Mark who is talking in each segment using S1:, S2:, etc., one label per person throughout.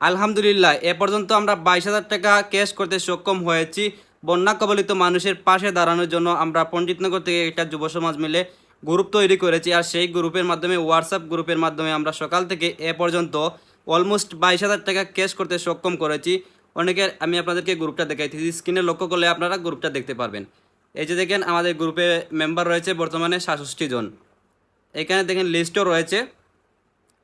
S1: আলহামদুলিল্লাহ, এ পর্যন্ত আমরা বাইশ হাজার টাকা ক্যাশ করতে সক্ষম হয়েছি। বন্যা কবলিত মানুষের পাশে দাঁড়ানোর জন্য আমরা পণ্ডিতনগর থেকে একটা যুব সমাজ মিলে গ্রুপ তৈরি করেছি আর সেই গ্রুপের মাধ্যমে হোয়াটসঅ্যাপ গ্রুপের মাধ্যমে আমরা সকাল থেকে এ পর্যন্ত অলমোস্ট বাইশ হাজার টাকা ক্যাশ করতে সক্ষম করেছি। অনেকের, আমি আপনাদেরকে গ্রুপটা দেখাইতেছি স্ক্রিনে লক্ষ্য করলে আপনারা গ্রুপটা দেখতে পারবেন। এই যে দেখেন, আমাদের গ্রুপে মেম্বার রয়েছে বর্তমানে সাতষট্টি জন। এখানে দেখেন লিস্টও রয়েছে।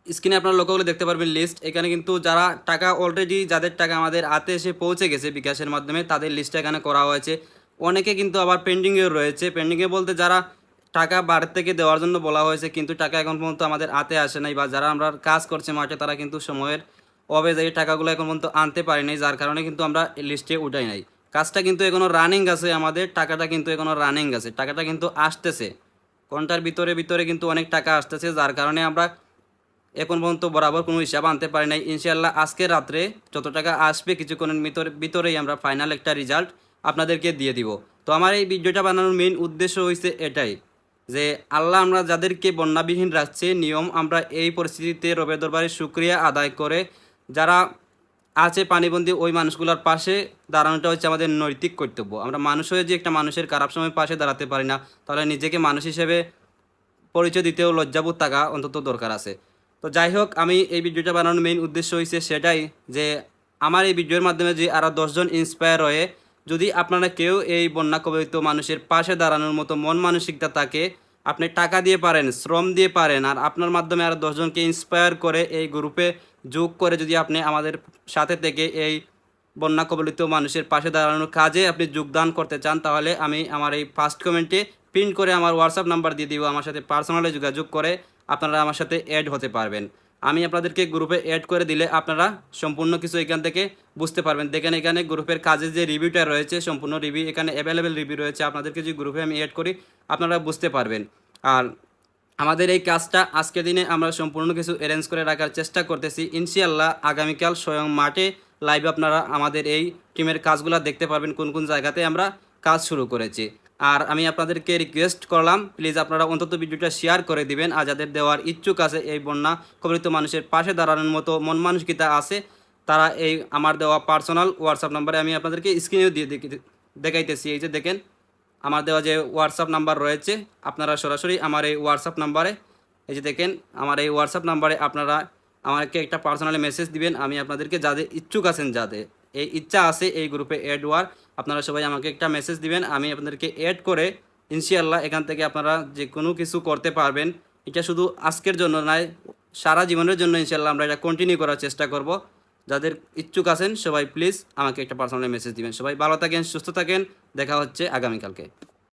S1: স্ক্রিনে আপনারা করে দেখতে পারবেন লিস্ট এখানে কিন্তু যারা টাকা অলরেডি যাদের টাকা আমাদের হাতে এসে পৌঁছে গেছে বিকাশের মাধ্যমে, তাদের লিস্টটা এখানে করা হয়েছে। অনেকে কিন্তু আবার পেন্ডিংয়েও রয়েছে। পেন্ডিংয়ে বলতে যারা টাকা বাড়ির থেকে দেওয়ার জন্য বলা হয়েছে, কিন্তু টাকা এখন পর্যন্ত আমাদের হাতে আসে নাই বা যারা আমরা কাজ করছে মাঠে, তারা কিন্তু সময়ের অবে এই টাকাগুলো এখন পর্যন্ত আনতে পারি নাই, যার কারণে কিন্তু আমরা লিস্টে উঠাই নাই। কাজটা কিন্তু এখনও রানিং আছে আমাদের, টাকাটা কিন্তু এখনও রানিং আছে। টাকাটা কিন্তু আসতেছে। কোনটার ভিতরে ভিতরে কিন্তু অনেক টাকা আসতেছে, যার কারণে আমরা এখন পর্যন্ত বরাবর কোনো হিসাব আনতে পারি নাই। ইনশাল্লাহ আজকে রাত্রে যত টাকা আসবে কিছুক্ষণের ভিতরে ভিতরেই আমরা ফাইনাল একটা রেজাল্ট আপনাদেরকে দিয়ে দিব। তো আমার এই ভিডিওটা বানানোর মেইন উদ্দেশ্য হয়েছে এটাই যে আল্লাহ আমরা যাদেরকে বন্যাবিহীন রাখছে, নিয়ম আমরা এই পরিস্থিতিতে রবের দরবারে সুক্রিয়া আদায় করে যারা আছে পানিবন্দী ওই মানুষগুলোর পাশে দাঁড়ানোটা হচ্ছে আমাদের নৈতিক কর্তব্য। আমরা মানুষ হয়ে যে একটা মানুষের খারাপ সময় পাশে দাঁড়াতে পারি না, তাহলে নিজেকে মানুষ হিসেবে পরিচয় দিতেও লজ্জাবোধ থাকা অন্তত দরকার আছে। তো যাই হোক আমি এই ভিডিওটা বানানোর মেইন উদ্দেশ্য হয়েছে সেটাই যে আমার এই ভিডিওর মাধ্যমে যে আরও দশজন ইন্সপায়ার হয়ে যদি আপনারা কেউ এই বন্যা কবলিত মানুষের পাশে দাঁড়ানোর মতো মন মানসিকতা থাকে, আপনি টাকা দিয়ে পারেন, শ্রম দিয়ে পারেন, আর আপনার মাধ্যমে আরও দশজনকে ইন্সপায়ার করে এই গ্রুপে যোগ করে যদি আপনি আমাদের সাথে থেকে এই বন্যা কবলিত মানুষের পাশে দাঁড়ানোর কাজে আপনি যোগদান করতে চান, তাহলে আমি আমার এই ফার্স্ট কমেন্টে প্রিন্ট করে আমার হোয়াটসঅ্যাপ নাম্বার দিয়ে দিব, আমার সাথে পার্সোনালি যোগাযোগ করে আপনারা আমার সাথে অ্যাড হতে পারবেন। আমি আপনাদেরকে গ্রুপে অ্যাড করে দিলে আপনারা সম্পূর্ণ কিছু এখান থেকে বুঝতে পারবেন। দেখেন এখানে গ্রুপের কাজের যে রিভিউটা রয়েছে, সম্পূর্ণ রিভিউ এখানে অ্যাভেলেবেল রিভিউ রয়েছে। আপনাদেরকে যে গ্রুপে আমি অ্যাড করি, আপনারা বুঝতে পারবেন। আর আমাদের এই কাজটা আজকের দিনে আমরা সম্পূর্ণ কিছু অ্যারেঞ্জ করে রাখার চেষ্টা করতেছি। ইনশাআল্লাহ আগামীকাল স্বয়ং মাঠে লাইভে আপনারা আমাদের এই টিমের কাজগুলো দেখতে পারবেন, কোন কোন জায়গাতে আমরা কাজ শুরু করেছি। আর আমি আপনাদেরকে রিকোয়েস্ট করলাম প্লিজ আপনারা অন্তত ভিডিওটা শেয়ার করে দিবেন, আর যাদের দেওয়ার ইচ্ছুক আছে এই বন্যা কবলিত মানুষের পাশে দাঁড়ানোর মতো মন মানুষ মানসিকতা আছে, তারা এই আমার দেওয়া পার্সোনাল হোয়াটসঅ্যাপ নাম্বারে আমি আপনাদেরকে স্ক্রিনেও দিয়ে দেখাইতেছি। এই যে দেখেন, আমার দেওয়া যে হোয়াটসঅ্যাপ নাম্বার রয়েছে, আপনারা সরাসরি আমার এই হোয়াটসঅ্যাপ নাম্বারে এই যে দেখেন, আমার এই হোয়াটসঅ্যাপ নাম্বারে আপনারা আমাকে একটা পার্সোনালি মেসেজ দিবেন, আমি আপনাদেরকে যাদের ইচ্ছুক আছেন, যাদের এই ইচ্ছা আছে এই গ্রুপে অ্যাড হওয়ার আপনারা সবাই আমাকে একটা মেসেজ দিবেন, আমি আপনাদেরকে অ্যাড করে ইনশাআল্লাহ এখান থেকে আপনারা যে কোনো কিছু করতে পারবেন। এটা শুধু আজকের জন্য নয়, সারা জীবনের জন্য ইনশাল্লাহ আমরা এটা কন্টিনিউ করার চেষ্টা করব। যাদের ইচ্ছুক আছেন, সবাই প্লিজ আমাকে একটা পার্সোনাল মেসেজ দিবেন। সবাই ভালো থাকেন, সুস্থ থাকেন। দেখা হচ্ছে আগামীকালকে।